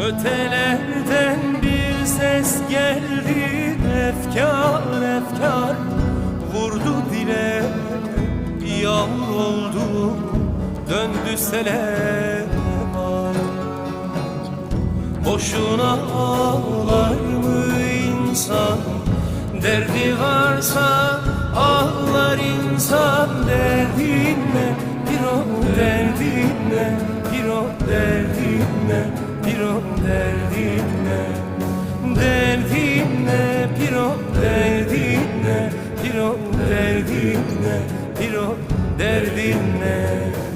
Ötelerden bir ses geldi Efkar efkar. Vurdu dile Yağmur oldu döndü sele Boşuna ağlar mı insan? Derdi varsa ağlar insan. Derdinle bir o derdinle Bir o derdinle Derdinle bir o derdinle Bir o derdinle bir o derdinle. Vay vay vay vay